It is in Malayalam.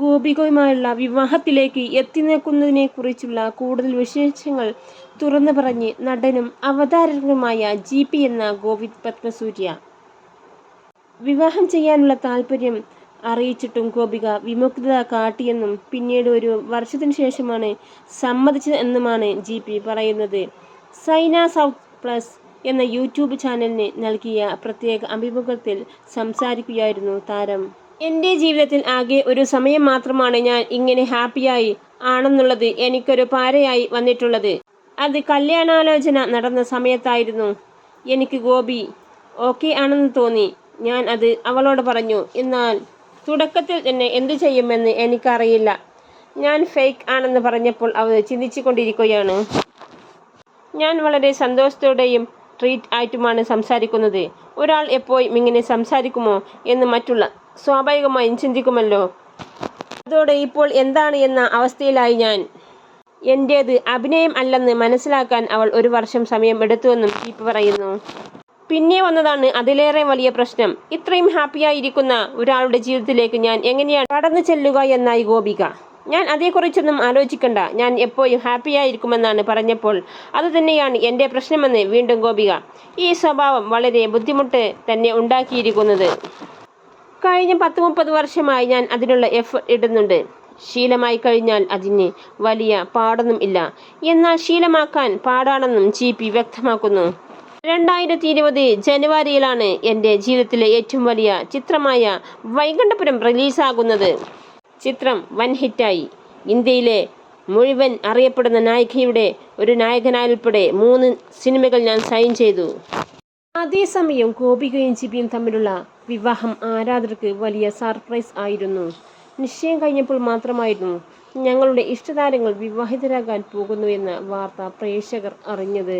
ഗോപികയുമായുള്ള വിവാഹത്തിലേക്ക് എത്തിനിൽക്കുന്നതിനെക്കുറിച്ചുള്ള കൂടുതൽ വിശേഷങ്ങൾ തുറന്നു പറഞ്ഞ് നടനും അവതാരകനുമായ ജി പി എന്ന ഗോവിന്ദ് പത്മസൂര്യ. വിവാഹം ചെയ്യാനുള്ള താല്പര്യം അറിയിച്ചിട്ടും ഗോപിക വിമുഖത കാട്ടിയെന്നും പിന്നീട് ഒരു വർഷത്തിനു ശേഷമാണ് സമ്മതിച്ചത് എന്നുമാണ് ജി പി പറയുന്നത്. സൈന സൗത്ത് പ്ലസ് എന്ന യൂട്യൂബ് ചാനലിന് നൽകിയ പ്രത്യേക അഭിമുഖത്തിൽ സംസാരിക്കുകയായിരുന്നു താരം. എന്റെ ജീവിതത്തിൽ ആകെ ഒരു സമയം മാത്രമാണ് ഞാൻ ഇങ്ങനെ ഹാപ്പിയായി ആണെന്നുള്ളത് എനിക്കൊരു പാരയായി വന്നിട്ടുള്ളത്. അത് കല്യാണാലോചന നടന്ന സമയത്തായിരുന്നു. എനിക്ക് ഗോപി ഓക്കെ ആണെന്ന് തോന്നി. ഞാൻ അത് അവളോട് പറഞ്ഞു എന്നാൽ തുടക്കത്തിൽ തന്നെ എന്തു ചെയ്യുമെന്ന് എനിക്കറിയില്ല. ഞാൻ ഫേക്ക് ആണെന്ന് പറഞ്ഞപ്പോൾ അവൾ ചിന്തിച്ചു കൊണ്ടിരിക്കുകയാണ് ഞാൻ വളരെ സന്തോഷത്തോടെയും ട്രീറ്റ് ആയിട്ടുമാണ് സംസാരിക്കുന്നത്. ഒരാൾ എപ്പോഴും ഇങ്ങനെ സംസാരിക്കുമോ എന്ന് മറ്റുള്ള സ്വാഭാവികമായും ചിന്തിക്കുമല്ലോ. അതോടെ ഇപ്പോൾ എന്താണ് എന്ന അവസ്ഥയിലായി ഞാൻ. എന്റേത് അഭിനയം അല്ലെന്ന് മനസ്സിലാക്കാൻ അവൾ ഒരു വർഷം സമയം എടുത്തുവെന്നും ചീപ്പ് പറയുന്നു. പിന്നെ വന്നതാണ് അതിലേറെ വലിയ പ്രശ്നം. ഇത്രയും ഹാപ്പിയായിരിക്കുന്ന ഒരാളുടെ ജീവിതത്തിലേക്ക് ഞാൻ എങ്ങനെയാണ് കടന്നു ചെല്ലുക എന്നായി ഗോപിക. ഞാൻ അതേക്കുറിച്ചൊന്നും ആലോചിക്കണ്ട. ഞാൻ എപ്പോഴും ഹാപ്പിയായിരിക്കുമെന്നാണ് പറഞ്ഞപ്പോൾ അതുതന്നെയാണ് എന്റെ പ്രശ്നമെന്ന് വീണ്ടും ഗോപിക. ഈ സ്വഭാവം വളരെ ബുദ്ധിമുട്ട് തന്നെ ഉണ്ടാക്കിയിരിക്കുന്നത്. കഴിഞ്ഞ പത്ത് മുപ്പത് വർഷമായി ഞാൻ അതിനുള്ള എഫർട്ട് ഇടുന്നുണ്ട്. ശീലമായി കഴിഞ്ഞാൽ അതിന് വലിയ പാടൊന്നും ഇല്ല. എന്നാൽ ശീലമാക്കാൻ പാടാണെന്നും ജി പി വ്യക്തമാക്കുന്നു. രണ്ടായിരത്തി ഇരുപത് ജനുവരിയിലാണ് എന്റെ ജീവിതത്തിലെ ഏറ്റവും വലിയ ചിത്രമായ വൈകുണ്ഠപുരം റിലീസാകുന്നത്. ചിത്രം വൻ ഹിറ്റായി. ഇന്ത്യയിലെ മുഴുവൻ അറിയപ്പെടുന്ന നായികയുടെ ഒരു നായകനായുൾപ്പെടെ മൂന്ന് സിനിമകൾ ഞാൻ സൈൻ ചെയ്തു. അതേസമയം ഗോപികയും ജിബിയും തമ്മിലുള്ള വിവാഹം ആരാധകർക്ക് വലിയ സർപ്രൈസ് ആയിരുന്നു. നിശ്ചയം കഴിഞ്ഞപ്പോൾ മാത്രമായിരുന്നു ഞങ്ങളുടെ ഇഷ്ടതാരങ്ങൾ വിവാഹിതരാകാൻ പോകുന്നു എന്ന വാർത്ത പ്രേക്ഷകർ അറിഞ്ഞത്.